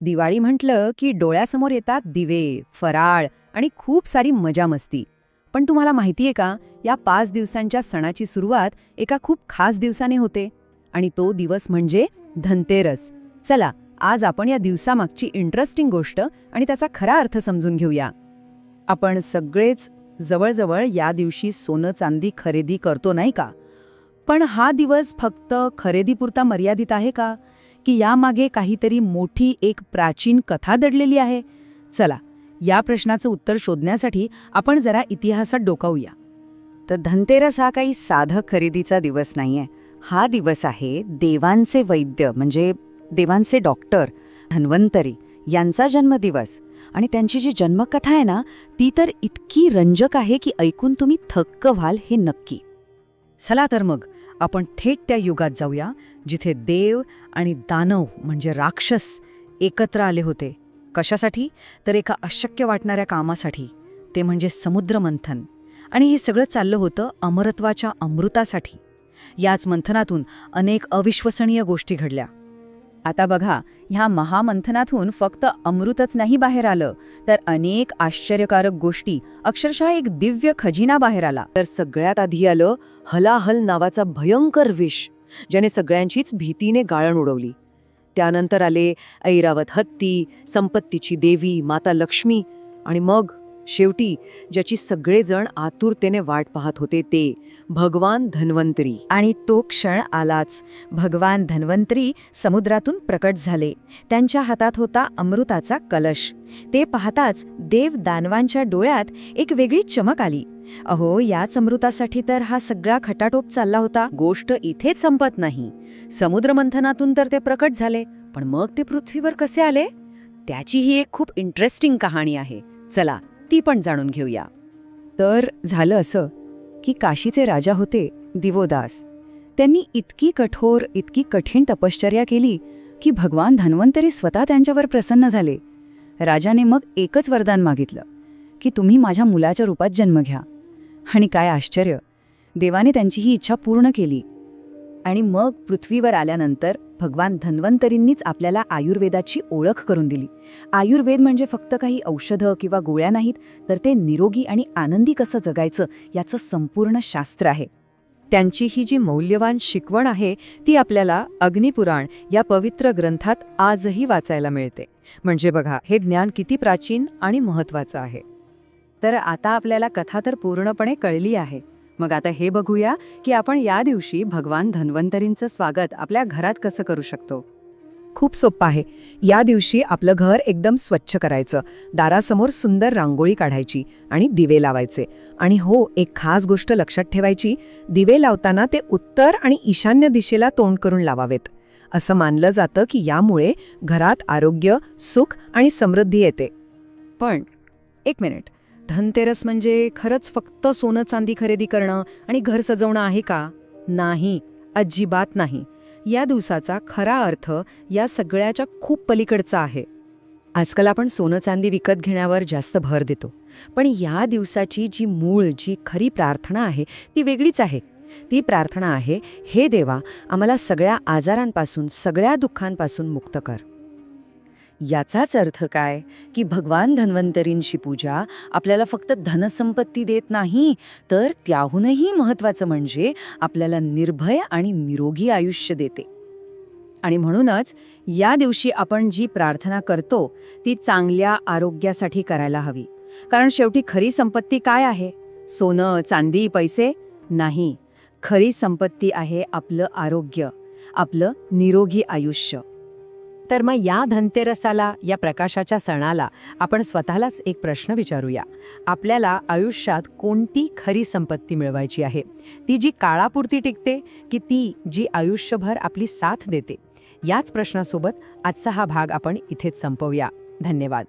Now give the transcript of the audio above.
दिवाळी म्हटलं की डोळ्यासमोर येतात दिवे फराळ आणि खूप सारी मजा मस्ती. पण तुम्हाला माहितीये का या पाच दिवसांच्या सणाची सुरुवात एका खूप खास दिवसाने होते आणि तो दिवस म्हणजे धनतेरस. चला आज आपण या दिवसामागची इंटरेस्टिंग गोष्ट आणि त्याचा खरा अर्थ समजून घेऊया. आपण सगळेच जवळजवळ या दिवशी सोनं चांदी खरेदी करतो नाही का? पण हा दिवस फक्त खरेदीपुरता मर्यादित आहे का? की यामागे काहीतरी मोठी एक प्राचीन कथा दडलेली आहे. चला या प्रश्नाचं उत्तर शोधण्यासाठी आपण जरा इतिहासात डोकावूया. तर धनतेरस हा काही साधं खरेदीचा दिवस नाहीये. हा दिवस आहे देवांचे वैद्य म्हणजे देवांचे डॉक्टर धन्वंतरी यांचा जन्मदिवस. आणि त्यांची जी जन्मकथा आहे ना ती तर इतकी रंजक आहे की ऐकून तुम्ही थक्क व्हाल हे नक्की. चला तर मग आपण थेट त्या युगात जाऊया जिथे देव आणि दानव म्हणजे राक्षस एकत्र आले होते. कशासाठी? तर एका अशक्य वाटणाऱ्या कामासाठी. ते म्हणजे समुद्रमंथन आणि हे सगळं चाललं होतं अमरत्वाच्या अमृतासाठी. याच मंथनातून अनेक अविश्वसनीय गोष्टी घडल्या. आता बघा ह्या महामंथनातून फक्त अमृतच नाही बाहेर आलं तर अनेक आश्चर्यकारक गोष्टी अक्षरशः एक दिव्य खजिना बाहेर आला. तर सगळ्यात आधी आलं हलाहल नावाचा भयंकर विष ज्याने सगळ्यांचीच भीतीने गाळण उडवली. त्यानंतर आले ऐरावत हत्ती संपत्तीची देवी माता लक्ष्मी आणि मग शेवटी ज्याची सगळेजण आतुरतेने वाट पाहत होते ते भगवान धन्वंतरी. आणि तो क्षण आलाच. भगवान धन्वंतरी समुद्रातून प्रकट झाले. त्यांच्या हातात होता अमृताचा कलश. ते पाहताच देव दानवांच्या डोळ्यात एक वेगळी चमक आली. अहो याच अमृतासाठी तर हा सगळा खटाटोप चालला होता. गोष्ट इथेच संपत नाही. समुद्रमंथनातून तर ते प्रकट झाले. पण मग ते पृथ्वीवर कसे आले? त्याची ही एक खूप इंटरेस्टिंग कहाणी आहे. चला ती पण जाणून घेऊया. तर झालं असं की काशीचे राजा होते दिवोदास. त्यांनी इतकी कठोर इतकी कठीण तपश्चर्या केली की भगवान धन्वंतरी स्वतः त्यांच्यावर प्रसन्न झाले. राजाने मग एकच वरदान मागितलं की तुम्ही माझ्या मुलाच्या रूपात जन्म घ्या. आणि काय आश्चर्य देवाने त्यांची ही इच्छा पूर्ण केली. आणि मग पृथ्वीवर आल्यानंतर भगवान धन्वंतरींनीच आपल्याला आयुर्वेदाची ओळख करून दिली. आयुर्वेद म्हणजे फक्त काही औषधं किंवा गोळ्या नाहीत तर ते निरोगी आणि आनंदी कसं जगायचं याचं संपूर्ण शास्त्र आहे. त्यांची ही जी मौल्यवान शिकवण आहे ती आपल्याला अग्निपुराण या पवित्र ग्रंथात आजही वाचायला मिळते. म्हणजे बघा हे ज्ञान किती प्राचीन आणि महत्वाचं आहे. तर आता आपल्याला कथा तर पूर्णपणे कळली आहे. मग आता हे बघूया की आपण या दिवशी भगवान धन्वंतरींचं स्वागत आपल्या घरात कसं करू शकतो. खूप सोपं आहे. या दिवशी आपलं घर एकदम स्वच्छ करायचं. दारासमोर सुंदर रांगोळी काढायची आणि दिवे लावायचे. आणि हो एक खास गोष्ट लक्षात ठेवायची दिवे लावताना ते उत्तर आणि ईशान्य दिशेला तोंड करून लावावेत. असं मानलं जातं की यामुळे घरात आरोग्य सुख आणि समृद्धी येते. पण एक मिनिट. धनतेरस म्हणजे खरंच फक्त सोनं चांदी खरेदी करणं आणि घर सजवणं आहे का? नाही अजिबात नाही. या दिवसाचा खरा अर्थ या सगळ्याच्या खूप पलीकडचा आहे. आजकाल आपण सोनं चांदी विकत घेण्यावर जास्त भर देतो. पण या दिवसाची जी मूळ जी खरी प्रार्थना आहे ती वेगळीच आहे. ती प्रार्थना आहे हे देवा आम्हाला सगळ्या आजारांपासून सगळ्या दुःखांपासून मुक्त कर. याचाच अर्थ काय? की भगवान धन्वंतरींची पूजा आपल्याला फक्त धनसंपत्ती देत नाही तर त्याहूनही महत्त्वाचं म्हणजे आपल्याला निर्भय आणि निरोगी आयुष्य देते. आणि म्हणूनच या दिवशी आपण जी प्रार्थना करतो ती चांगल्या आरोग्यासाठी करायला हवी. कारण शेवटी खरी संपत्ती काय आहे? सोनं चांदी पैसे? नाही. खरी संपत्ती आहे आपलं आरोग्य आपलं निरोगी आयुष्य. तर मग या धनतेरसाला या प्रकाशाच्या सणाला आपण स्वतःलाच एक प्रश्न विचारूया. आपल्याला आयुष्यात कोणती खरी संपत्ती मिळवायची आहे? ती जी काळापुरती टिकते की ती जी आयुष्यभर आपली साथ देते? याच प्रश्नासोबत आजचा हा भाग आपण इथेच संपवूया. धन्यवाद.